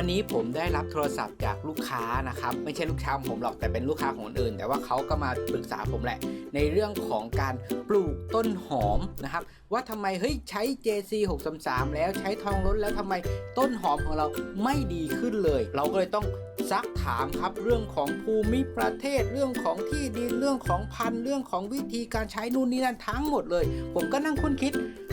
วันนี้ผมได้รับโทรศัพท์จากลูกค้านะครับ ไม่ใช่ลูกค้าของผมหรอกแต่เป็นลูกค้าของคนอื่น แต่ว่าเขาก็มาปรึกษาผมแหละ ในเรื่องของการปลูกต้นหอมนะครับ ว่าทำไมเฮ้ยใช้ JC 633แล้วใช้ทองล้นแล้วทำไมต้นหอมของเราไม่ดีขึ้นเลย เราก็เลยต้องซักถามครับเรื่องของภูมิประเทศเรื่องของที่ดินเรื่องของพันธุ์เรื่องของวิธีการใช้นู่นนี่นั่นทั้งหมดเลย ผมก็นั่งค้นคิด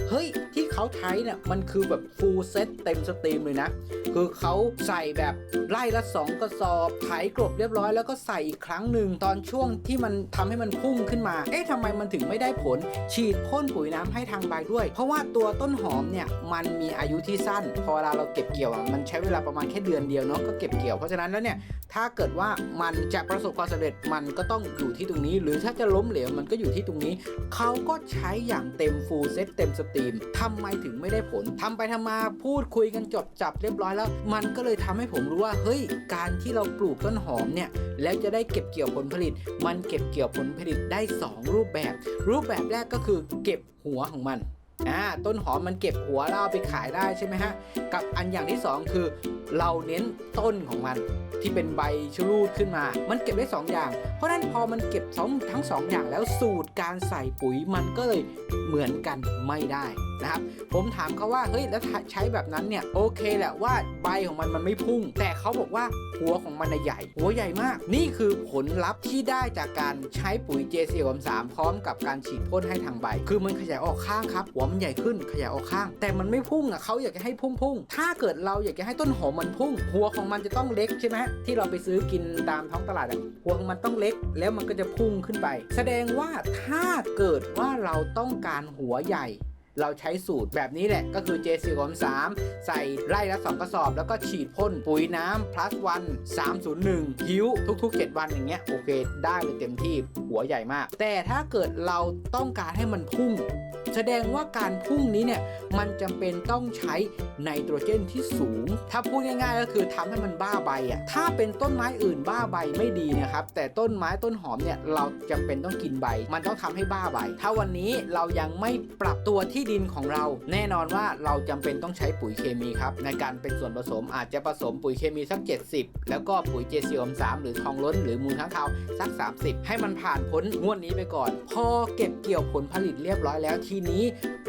เฮ้ยที่เขาใช้เนี่ยมันคือแบบ full set เต็มสตรีมเลยนะ คือเขาใส่แบบไล่ละสองกระสอบไถกลบเรียบร้อยแล้วก็ใส่อีกครั้งหนึ่งตอนช่วงที่มันทำให้มันพุ่งขึ้นมา เอ๊ะทำไมมันถึงไม่ได้ผล ฉีดพ่นปุ๋ยน้ำให้ทางใบด้วย เพราะว่าตัวต้นหอมเนี่ยมันมีอายุที่สั้น พอเวลาเราเก็บเกี่ยวอะมันใช้เวลาประมาณแค่เดือนเดียวเนาะก็เก็บเกี่ยวเพราะฉะนั้นแล้วเนี่ยถ้าเกิดว่ามันจะประสบความสำเร็จมันก็ต้องอยู่ที่ตรงนี้ หรือถ้าจะล้มเหลวมันก็อยู่ที่ตรงนี้ เขาก็ใช้อย่างเต็มฟูลเซตเต็มสตรีมทำไมถึงไม่ได้ผลทำไปทำมาพูดคุยกันจบจับเรียบร้อยแล้ว มันก็เลยทำให้ผมรู้ว่าเฮ้ยการที่เราปลูกต้นหอมเนี่ยแล้วจะได้เก็บเกี่ยวผลผลิต มันเก็บเกี่ยวผลผลิตได้ 2 รูปแบบ รูปแบบแรกก็คือเก็บหัวของมัน อ่าต้นหอมมันเก็บหัวแล้วเอาไปขายได้ใช่ไหมฮะ กับอันอย่างที่สองคือ เราเน้นต้นของมันที่เป็นใบชะลูดขึ้นมา มันเก็บได้ 2 อย่าง เพราะนั้นพอมันเก็บสองทั้ง2อย่างแล้วสูตรการใส่ปุ๋ยมันก็เลยเหมือนกันไม่ได้ นะครับผมถามเขาว่าเฮ้ยแล้วใช้แบบนั้นเนี่ยโอเคแหละว่าใบของมันมันไม่พุ่ง แต่เขาบอกว่าหัวของมันใหญ่ หัวใหญ่มาก นี่คือผลลัพธ์ที่ได้จากการใช้ปุ๋ย JC 3พร้อมกับการฉีดพ่นให้ทางใบ คือมันขยายออกข้างครับหัวมันใหญ่ขึ้นขยายออกข้าง แต่มันไม่พุ่งอะเขาอยากจะให้พุ่งพุ่งถ้าเกิดเราอยากจะให้ต้นหอมมันพุ่ง หัวของมันจะต้องเล็กใช่ไหมที่เราไปซื้อกินตามท้องตลาดอะหัวของมันต้องเล็ก แล้วมันก็จะพุ่งขึ้นไป แสดงว่าถ้าเกิดว่าเราต้องการหัวใหญ่ เราใช้สูตรแบบนี้แหละ ก็คือ JC 3ใส่ไร่ละ2กระสอบ แล้วก็ฉีดพ่นปุ๋ยน้ำ plus วัน301 หิวทุก ๆ 7 วันอย่างเงี้ยโอเค ได้เลยเต็มที่หัวใหญ่มาก แต่ถ้าเกิดเราต้องการให้มันพุ่ง แสดงว่าการพุ่งนี้เนี่ยมันจำเป็นต้องใช้ไนโตรเจนที่สูง ถ้าพูดง่ายๆก็คือทำให้มันบ้าใบอะถ้าเป็นต้นไม้อื่นบ้าใบไม่ดีนะครับแต่ต้นไม้ต้นหอมเนี่ยเราจำเป็นต้องกินใบ มันต้องทำให้บ้าใบ ถ้าวันนี้เรายังไม่ปรับตัวที่ดินของเรา แน่นอนว่าเราจำเป็นต้องใช้ปุ๋ยเคมีครับในการเป็นส่วนผสมอาจจะผสมปุ๋ยเคมีสัก 70 แล้วก็ปุ๋ยเจซีอม3หรือทองล้น หรือมูลค้างคาวสัก 30 ให้มันผ่านพ้นงวดนี้ไปก่อน พอเก็บเกี่ยวผลผลิตเรียบร้อยแล้วทีนี้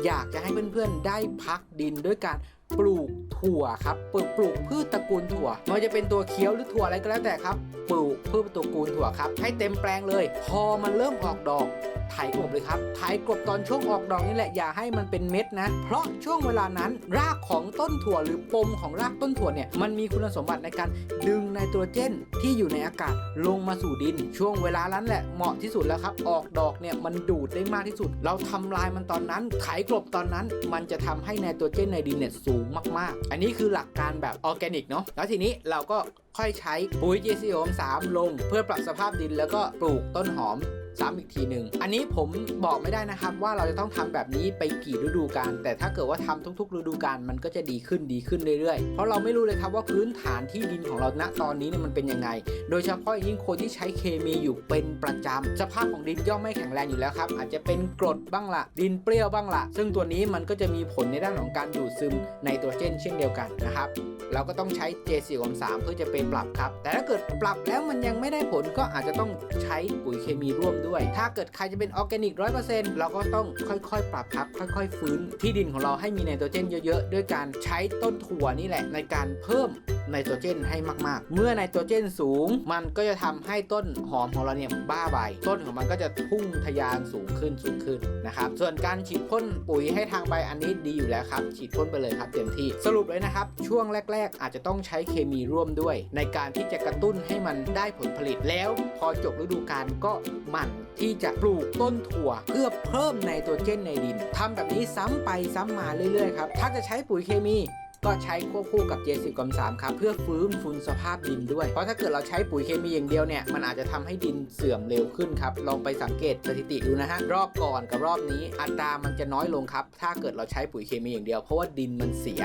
อยากจะให้เพื่อนๆได้พักดินด้วยการปลูก ถั่วครับปลูกปลูกพืชตระกูลถั่วไมันจะเป็นตัวเคี้ยวหรือถั่วอะไรก็แล้วแต่ครับ ปลูกพืชตระกูลถั่วครับ ให้เต็มแปลงเลย พอมันเริ่มออกดอกไถกลบเลยครับไถกลบตอนช่วงออกดอกนี่แหละอย่าให้มันเป็นเม็ดนะ เพราะช่วงเวลานั้น รากของต้นถั่วหรือปมของรากต้นถั่วเนี่ยมันมีคุณสมบัติในการดึงไนโตรเจนที่อยู่ในอากาศลงมาสู่ดิน ช่วงเวลานั้นแหละเหมาะที่สุดแล้วครับ ออกดอกเนี่ยมันดูดได้มากที่สุด เราทำลายมันตอนนั้นไถกลบตอนนั้น มันจะทำให้ไนโตรเจนในดินเนี่ยสูงมากๆอันนี้คือหลักการแบบออร์แกนิกเนาะแล้วทีนี้เราก็ค่อยใช้ปุ๋ย GC 3ลง เพื่อปรับสภาพดินแล้วก็ปลูกต้นหอม ซ้ำอีกทีหนึ่งอันนี้ผมบอกไม่ได้นะครับว่าเราจะต้องทำแบบนี้ไปกี่ฤดูกาลแต่ถ้าเกิดว่าทำทุก ๆ ฤดูกาลมันก็จะดีขึ้นดีขึ้นเรื่อยๆ เพราะเราไม่รู้เลยครับว่าพื้นฐานที่ดินของเราณตอนนี้เนี่ยมันเป็นยังไง โดยเฉพาะยิ่งคนที่ใช้เคมีอยู่เป็นประจำสภาพของดินย่อมไม่แข็งแรงอยู่แล้วครับ อาจจะเป็นกรดบ้างละดินเปรี้ยวบ้างละซึ่งตัวนี้มันก็จะมีผลในด้านของการดูดซึมไนโตรเจนเช่นเดียวกันนะครับเราก็ต้องใช้ J4 3เพื่อจะไปปรับครับ แต่ถ้าเกิดปรับแล้วมันยังไม่ได้ผลก็อาจจะต้องใช้ปุ๋ยเคมีร่วมด้วยถ้าเกิดใครจะเป็นออร์แกนิกร้อยเปอร์เซ็นต์เราก็ต้องค่อยๆ ปรับครับค่อยๆ ฟื้นที่ดินของเราให้มีไนโตรเจนเยอะๆ ด้วยการใช้ต้นถั่วนี่แหละในการเพิ่มไนโตรเจนให้มากๆ เมื่อไนโตรเจนสูง มันก็จะทำให้ต้นหอมของเราเนี่ยบ้าใบ ต้นของมันก็จะพุ่งทะยานสูงขึ้นสูงขึ้นนะครับ ส่วนการฉีดพ่นปุ๋ยให้ทางใบอันนี้ดีอยู่แล้วครับ ฉีดพ่นไปเลยครับเต็มที่ สรุปเลยนะครับ ช่วงแรก ๆ อาจจะต้องใช้เคมีร่วมด้วย ในการที่จะกระตุ้นให้มันได้ผลผลิตแล้ว พอจบฤดูกาลก็หมั่นที่จะปลูกต้นถั่ว เพื่อเพิ่มไนโตรเจนในดินทำแบบนี้ซ้ำไปซ้ำมาเรื่อยๆครับ ถ้าจะใช้ปุ๋ยเคมีก็ใช้ควบคู่กับ J10 ก3 3ครับ เพื่อฟื้นฟูสภาพดินด้วย เพราะถ้าเกิดเราใช้ปุ๋ยเคมีอย่างเดียวเนี่ย มันอาจจะทำให้ดินเสื่อมเร็วขึ้นครับ ลองไปสังเกตสถิติดูนะฮะ รอบก่อนกับรอบนี้ อัตรามันจะน้อยลงครับ ถ้าเกิดเราใช้ปุ๋ยเคมีอย่างเดียว เพราะว่าดินมันเสีย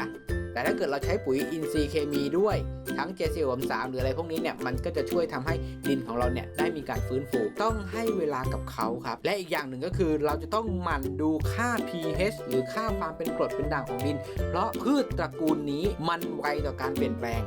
แต่ถ้าเกิดเราใช้ปุ๋ยอินทรีย์เคมีด้วยทั้งเจสิลมสามหรืออะไรพวกนี้เนี่ยมันก็จะช่วยทำให้ดินของเราเนี่ยได้มีการฟื้นฟูต้องให้เวลากับเขาครับ และอีกอย่างหนึ่งก็คือเราจะต้องหมั่นดูค่า pH หรือค่าความเป็นกรดเป็นด่างของดิน เพราะพืชตระกูลนี้มันไวต่อการเปลี่ยนแปลง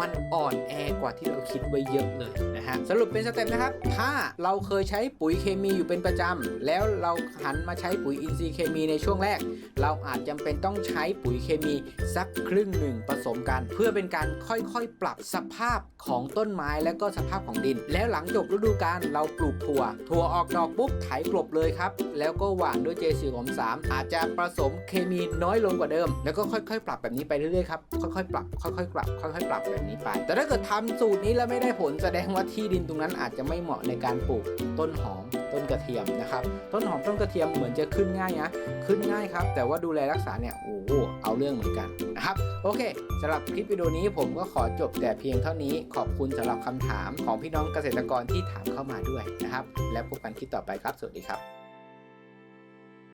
มันอ่อนแอกว่าที่เราคิดไว้เยอะเลยนะฮะสรุปเป็นสเต็ปนะครับ ถ้าเราเคยใช้ปุ๋ยเคมีอยู่เป็นประจำแล้วเราหันมาใช้ปุ๋ยอินทรีย์เคมีในช่วงแรก เราอาจจำเป็นต้องใช้ปุ๋ยเคมีสักครึ่งหนึ่งผสมกัน เพื่อเป็นการค่อยๆ ปรับสภาพของต้นไม้และก็สภาพของดิน แล้วหลังจบฤดูกาลเราปลูกถั่ว ถั่วออกดอกปุ๊บไถกลบเลยครับ แล้วก็หว่านด้วยเจสีผม3อาจจะผสมเคมีน้อยลงกว่าเดิม แล้วก็ค่อยๆ ปรับแบบนี้ไปเรื่อยๆครับค่อยๆปรับค่อยๆปรับค่อยๆปรับแบบนี้ไป แต่ถ้าเกิดทำสูตรนี้แล้วไม่ได้ผลแสดงว่าที่ดินตรงนั้นอาจจะไม่เหมาะในการปลูกต้นหอมต้นกระเทียมนะครับ ต้นหอมต้นกระเทียมเหมือนจะขึ้นง่ายนะขึ้นง่ายครับ แต่ว่าดูแลรักษาเนี่ยโอ้โหเอาเรื่องเหมือนกันนะครับ โอเคสำหรับคลิปวิดีโอนี้ผมก็ขอจบแต่เพียงเท่านี้ ขอบคุณสำหรับคำถามของพี่น้องเกษตรกรที่ถามเข้ามาด้วยนะครับ และพบกันคลิปต่อไปครับ สวัสดีครับ